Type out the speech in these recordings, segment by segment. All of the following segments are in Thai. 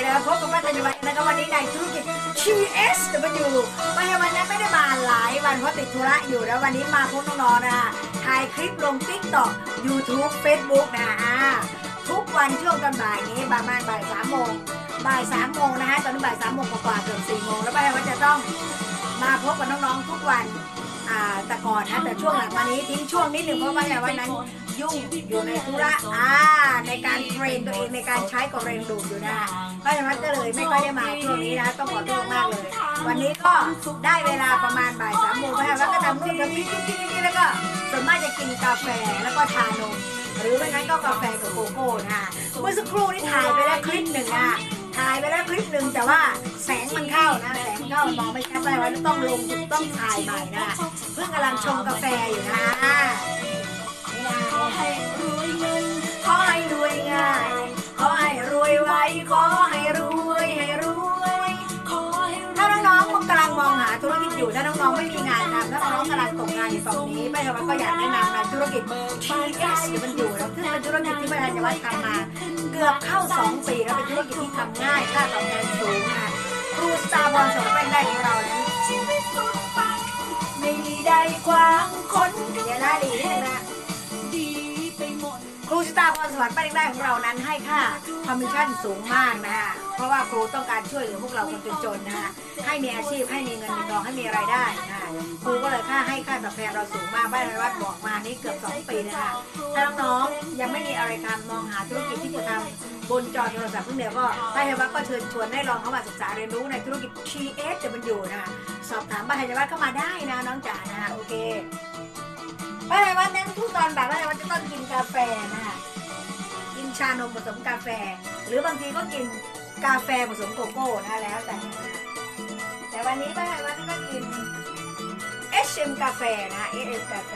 นะครับพบกับป้าธัญวัฒน์นะครับวันนี้ในธุรกิจ TS เดี๋ยวมาอยู่ป้าธัญวัฒน์นั้นไม่ได้มาหลายวันเพราะติดธุระอยู่แล้ววันนี้มาพบน้องๆนะคะถ่ายคลิปลง TikTok YouTube Facebook นะคะทุกวันช่วงตอนบ่ายนี้ประมาณบ่ายสามโมงบ่ายสามโมงนะคะตอนนี้บ่ายสามโมงกว่าเกือบสี่โมงแล้วป้าธัญวัฒน์จะต้องมาพบกับน้องๆทุกวัน อ่าแต่ก่อนนะแต่ช่วงหลังมานี้ทิ้งช่วงนิดหนึ่งเพราะว่าอย่างวันนั้น ยุ่งอยู่ในธุระอ่าในการเทรนตัวเองในการใช้กระเรนดูดอยู่นะคะเพราะฉะนั้นก็เลยไม่ค่อยได้มาช่วงนี้นะต้องขอโทษมากเลย วันนี้ก็ได้เวลาประมาณบ่ายสามโมงนะคะแล้วก็ทำนู่นทำนี่ๆแล้วก็ส่วนมากจะกินกาแฟแล้วก็ชานมหรือไม่งั้นก็กาแฟกับโกโก้นะคะเมื่อสักครู่นี่ถ่ายไปแล้วคลิปหนึ่งอะถ่ายไปแล้วคลิปหนึ่งแต่ว่าแสงมันเข้านะ แสงเข้ามองไม่ชัดไปว่าต้องลงต้องถ่ายใหม่นะเพิ่งกำลังชงกาแฟอยู่นะขอให้รวยเงินขอให้รวยง่ายขอให้รวยไวขอให้รวยให้รวยขอให้ถ้าน้องๆกำลังมองหาธุรกิจอยู่ถ้าน้องๆไม่มีงานทำถ้าน้องๆกำลังตกงานอยู่ตรงนี้ไม่ใช่ว่าก็อยากแนะนำนะธุรกิจที่มันอยู่แล้วซึ่งเป็นธุรกิจที่ประธานจะวัดทำมา เกือบเข้า 2 ปีแล้วเป็นธุรกิจที่ทำง่ายค่าตอบแทนสูงค่ะ ครูสตาร์บอลสมเป็นได้ของเรานั้นชีวิตสุดปังไม่มีใดขวางคนเดี๋ยวนะดีนี่นะ ตาร์บอลสวรรค์ป้าเป็นได้ของเรานั้นให้ค่าคอมมิชชั่นสูงมากนะคะเพราะว่าครูต้องการช่วยเหลือพวกเราคนจนๆนะคะให้มีอาชีพให้มีเงินมีทองให้มีรายได้นะคะครูก็เลยค่าให้ค่าตอบแทนเราสูงมากบ้านไรวัดบอกมานี่เกือบ 2 ปีนะคะถ้าน้องๆยังไม่มีอะไรทำมองหาธุรกิจที่จะทำบนจอโทรศัพท์เพิ่งเดียวก็บ้านไรวัดก็เชิญชวนให้ลองเข้ามาศึกษาเรียนรู้ในธุรกิจ TS จะมันอยู่นะคะสอบถามบ้านไรวัดเข้ามาได้นะน้องจ๋านะคะโอเค บ้านไรวัดนั้นทุกตอนบ่ายบ้านไรวัดจะต้องกินกาแฟนะคะกินชานมผสมกาแฟ หรือบางทีก็กินกาแฟผสมโกโก้นะแล้วแต่ แต่วันนี้บ้านไรวัดก็กิน HM กาแฟนะ HM กาแฟ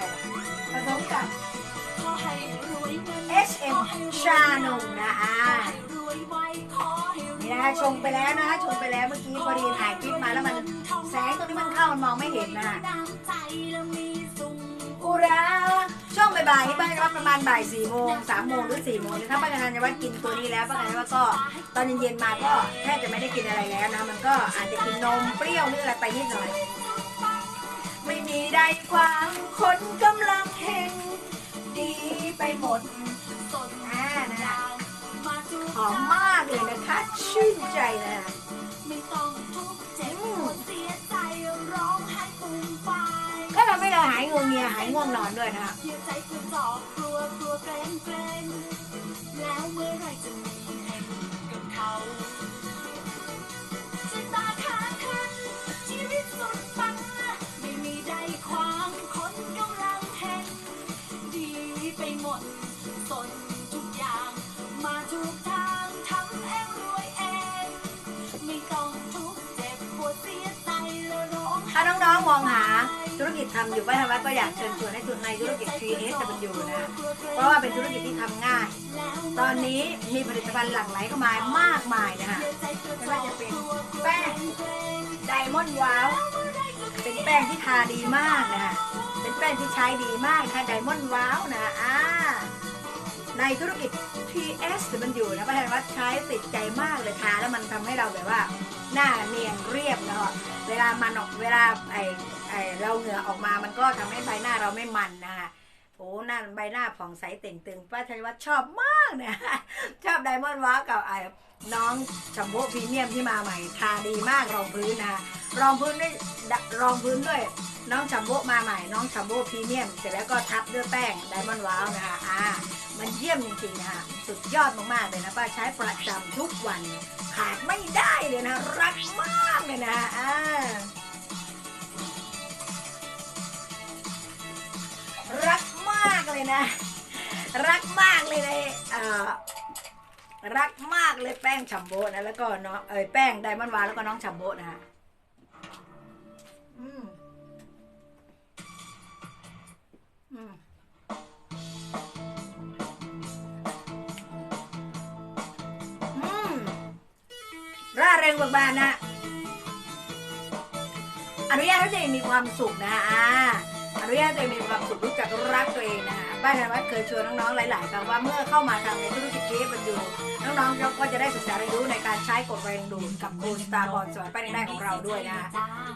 ผสมกับขอให้รวยเงิน HM ชานมนะอ่านี่นะคะชงไปแล้วนะคะชงไปแล้วเมื่อกี้พอดีถ่ายคลิปมาแล้วมันแสงตรงนี้มันเข้ามันมองไม่เห็นนะ รช่วงบ่ายๆนี่ป้าจะว่าประมาณบ่ายสี่โมงสามโมงหรือสี่โมงถ้าป้าจะว่ากินตัวนี้แล้วป้าจะว่าก็ตอนเย็นๆมาก็แทบจะไม่ได้กินอะไรแล้วนะมันก็อาจจะกินนมเปรี้ยวหรืออะไรไปนิดหน่อย ไม่มีใดขวางคนกำลังเห็นดีไปหมดสดอ่านะหอมมากเลยนะคะชื่นใจเลยนะไม่ต้องาหายงวงเงียหายง่วงนอนด้วยนะคะเสียใจกระจอกกลัวกลัวเกรงเกรงแล้วเมื่อไรจะมีแห่งกับเขาฉันตาขาขึ้นชีวิตสุดปังไม่มีใดขวางคนกำลังเห็นดีไปหมดสนทุกอย่างมาทุกทางทำเองรวยเองไม่ต้องทุกข์เจ็บปวดเสียใจแล้วร้องไห้ถ้าน้องๆมองหา ธุรกิจทำอยู่บ้านวัดก็อยากเชิญชวนให้ทุนในธุรกิจ 3S จะเป็นอยู่นะเพราะว่าเป็นธุรกิจที่ทำง่าย ตอนนี้มีผลิตภัณฑ์หลั่งไหลเข้ามามากมายนะคะไม่ว่าจะเป็นแป้งไดมอนด์ว้าวเป็นแป้งที่ทาดีมากนะคะเป็นแป้งที่ใช้ดีมากค่ะไดมอนด์ว้าวนะอ่า ในธุรกิจ PS มันอยู่นะป้าแทนว่าใช้ติดใจมากเลยทาแล้วมันทำให้เราแบบว่า หน้าเนียนเรียบเนาะเวลามันออกเวลาไอไอเราเหงื่อออกมามันก็ทำให้ใบหน้าเราไม่มันนะคะโอ้หน้าใบหน้าผ่องใสเต่งตึงป้าชัยวัฒน์ชอบมากเนี่ยชอบไดมอนด์ว้ากับไอ้น้องชัมโบพรีเมียมที่มาใหม่ทาดีมากรองพื้นนะคะรองพื้นด้วยรองพื้นด้วย น้องชัมโบมาใหม่ น้องชัมโบพรีเมียม เสร็จแล้วก็ทับด้วยแป้งไดมอนด์ว้านะคะอ่า มันเยี่ยมจริงๆนะคะสุดยอดมากๆเลยนะป้าใช้ประจำทุกวันขาดไม่ได้เลยนะ รักมากเลยนะอ่ารักมากเลยนะ รักมากเลยในเอ่อรักมากเลยแป้งฉัมโบนะแล้วก็น้องเอ้ยแป้งไดมอนด์วาแล้วก็น้องฉัมโบนะฮะอืมอืม ร่าเริงบิกบานนะ อนุญาตให้ตัวเองมีความสุขนะอ่าอนุญาตให้ตัวเองมีความสุขรู้จัก ป้าธนวัฒน์เคยชวนน้องๆหลายๆครั้งว่าเมื่อเข้ามาทำในธุรกิจเคบันยูน้องๆก็จะได้ศึกษาเรียนรู้ในการใช้กฎแรงดูดกับครูสตาร์บอลสอนป้ายในได้ของเราด้วยนะ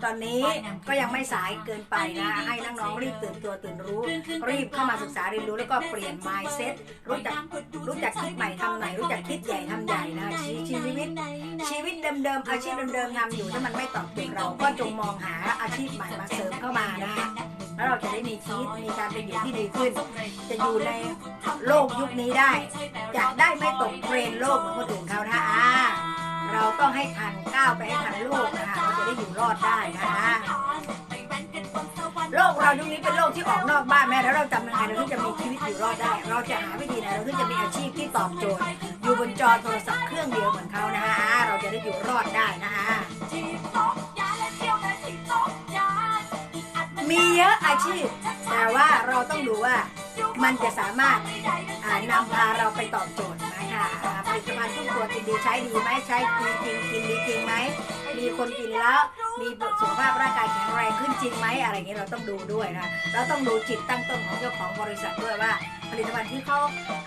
ตอนนี้ก็ยังไม่สายเกินไปนะให้น้องๆรีบตื่นตัวตื่นรู้ รีบเข้ามาศึกษาเรียนรู้แล้วก็เปลี่ยน mindset รู้จักรู้จักคิดใหม่ทำใหม่รู้จักคิดใหญ่ทำใหญ่นะชีชีวิตชีวิตเดิมๆอาชีพเดิมๆทำอยู่ถ้ามันไม่ตอบโจทย์เราก็จงมองหาอาชีพใหม่มาเสริมเข้ามานะ แล้วเราจะได้มีชีวิตมีการเป็นอยู่ที่ดีขึ้น จะอยู่ในโลกยุคนี้ได้ จะได้ไม่ตกเทรนโลกเหมือนคนอื่นเขานะอ่าเราต้องให้ทันก้าวไปให้ทันโลกนะคะเราจะได้อยู่รอดได้นะคะโลกเรายุคนี้เป็นโลกที่ออกนอกบ้านแม้แล้วเราจำยังไงเราถึงจะมีชีวิตอยู่รอดได้ เราจะหาวิธีไหนเราถึงจะมีอาชีพที่ตอบโจทย์ อยู่บนจอโทรศัพท์เครื่องเดียวเหมือนเขานะคะเราจะได้อยู่รอดได้นะคะ มีเยอะอาชีพ แต่ว่าเราต้องดูว่ามันจะสามารถนำพาเราไปตอบโจทย์ไหมค่ะอ่าผลิตภัณฑ์ทุกตัวกินดีใช้ดีไหมใช้ดีจริงกินดีจริงไหมมีคนกินแล้วมีสุขภาพร่างกายแข็งแรงขึ้นจริงไหมอะไรอย่างนี้เราต้องดูด้วยนะเราต้องดูจิตตั้งต้นของเจ้าของบริษัทด้วยว่า ผลิตภัณฑ์ที่เขา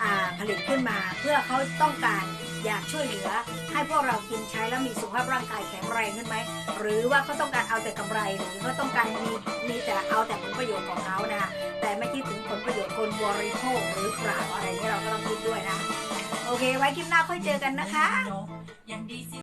าผลิตขึ้นมา เพื่อเขาต้องการอยากช่วยเหลือ ให้พวกเรากินใช้แล้วมีสุขภาพร่างกายแข็งแรงขึ้นไหมหรือว่าเขาต้องการเอาแต่กำไรหรือเขาต้องการมีมีแต่เอาแต่ผลประโยชน์ของเขานะคะแต่ไม่คิดถึงผลประโยชน์คนบริโภคหรือเปล่าอะไรนี้เราก็ต้องคิดด้วยนะ โอเค ไว้คลิปหน้าค่อยเจอกันนะคะยังดีสิ